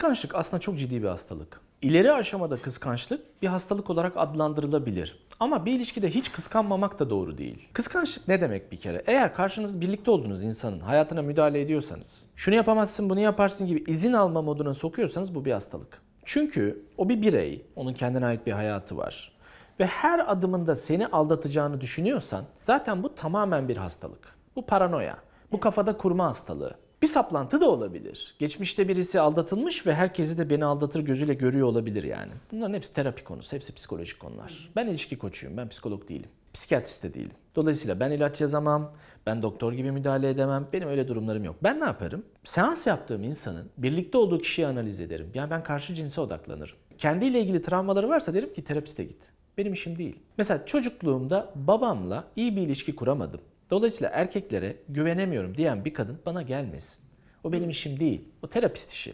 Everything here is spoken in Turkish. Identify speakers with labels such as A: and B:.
A: Kıskançlık aslında çok ciddi bir hastalık. İleri aşamada kıskançlık bir hastalık olarak adlandırılabilir. Ama bir ilişkide hiç kıskanmamak da doğru değil. Kıskançlık ne demek bir kere? Eğer karşınızda birlikte olduğunuz insanın hayatına müdahale ediyorsanız, şunu yapamazsın, bunu yaparsın gibi izin alma moduna sokuyorsanız bu bir hastalık. Çünkü o bir birey, onun kendine ait bir hayatı var. Ve her adımında seni aldatacağını düşünüyorsan zaten bu tamamen bir hastalık. Bu paranoya. Bu kafada kurma hastalığı. Bir saplantı da olabilir. Geçmişte birisi aldatılmış ve herkesi de beni aldatır gözüyle görüyor olabilir yani. Bunların hepsi terapi konusu, hepsi psikolojik konular. Ben ilişki koçuyum, ben psikolog değilim. Psikiyatrist de değilim. Dolayısıyla ben ilaç yazamam, ben doktor gibi müdahale edemem. Benim öyle durumlarım yok. Ben ne yaparım? Seans yaptığım insanın birlikte olduğu kişiyi analiz ederim. Yani ben karşı cinse odaklanırım. Kendiyle ilgili travmaları varsa derim ki terapiste git. Benim işim değil. Mesela çocukluğumda babamla iyi bir ilişki kuramadım. Dolayısıyla erkeklere güvenemiyorum diyen bir kadın bana gelmesin. O benim işim değil. O terapist işi.